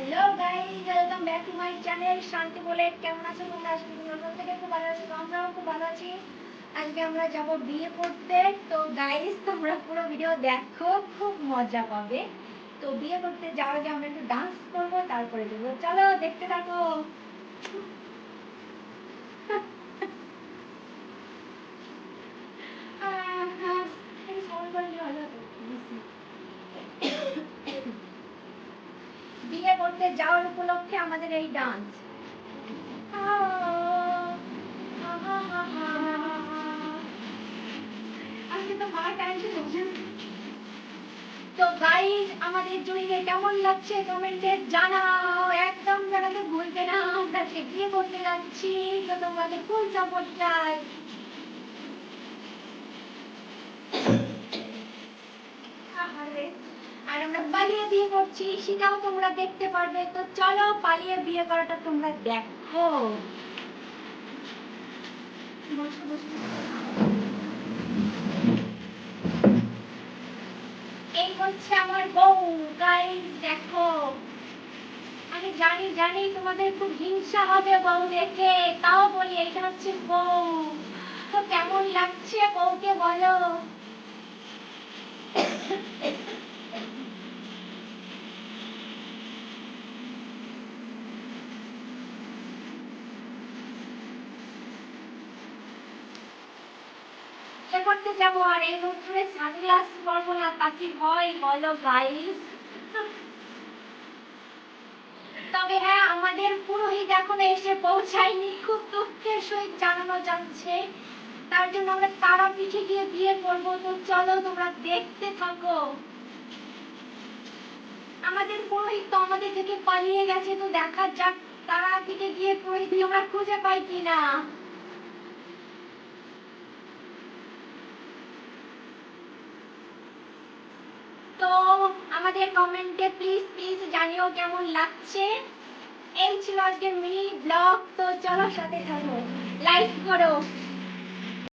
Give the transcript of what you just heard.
Hello guys welcome back to my channel শান্তি বলে, কেমন আছো তোমরা? আজকে নতুন থেকে খুব ভালো আছি, আমরাও খুব ভালো আছি। আজকে আমরা যাব বিয়ে করতে। তো গাইস তোমরা পুরো ভিডিও দেখো, খুব মজা পাবে। তো, বিয়ে করতে যাওয়ার আগে আমরা একটু ডান্স করব, তারপরে দেবো চলো, দেখতে থাকো। বিয়ে করতে যাওয়ার উপলক্ষে আমাদের এই ডান্স তো গাইস আমাদের জুড়িকে কেমন লাগছে কমেন্টে জানাও। একদম জানাতে ভুলবে না, আমরা বিয়ে করতে যাচ্ছি। তো তোমাদের ফুল সাপোর্ট চাই। আর আমরা পালিয়ে বিয়ে করছি, সেটাও তোমরা দেখতে পারবে। তো চলো পালিয়ে বিয়ে করাটা তোমরা দেখো। এই হচ্ছে আমার বউ। গাইস দেখো। আমি জানি জানি তোমাদের খুব হিংসা হবে বউ দেখে। তাও বলি এটা হচ্ছে বউ। তো কেমন লাগছে বউকে বলো বিয়ে করতে যাব আর এই রোদ্দুরে সানগ্লাস পরবো না, তা হয় বলো গাইস তবে হ্যাঁ আমাদের পুরোহিত এখনও এসে পৌঁছায়নি, খুব দুঃখের সহিত জানানো যাচ্ছে তার জন্য আমরা তারা পিঠে গিয়ে বিয়ে করব তো চলো তোমরা দেখতে থাকো। আমাদের পুরোহিত তো আমাদের থেকে পালিয়ে গেছে, তো দেখা যাক তারা পিঠে গিয়ে পুরোহিত আমরা খুঁজে পাই কিনা তো আমাদের কমেন্টে প্লিজ প্লিজ জানিও কেমন লাগছে। এই ছিল আজকের মিনি ব্লগ তো চলো সাথে থাকো। লাইক করো।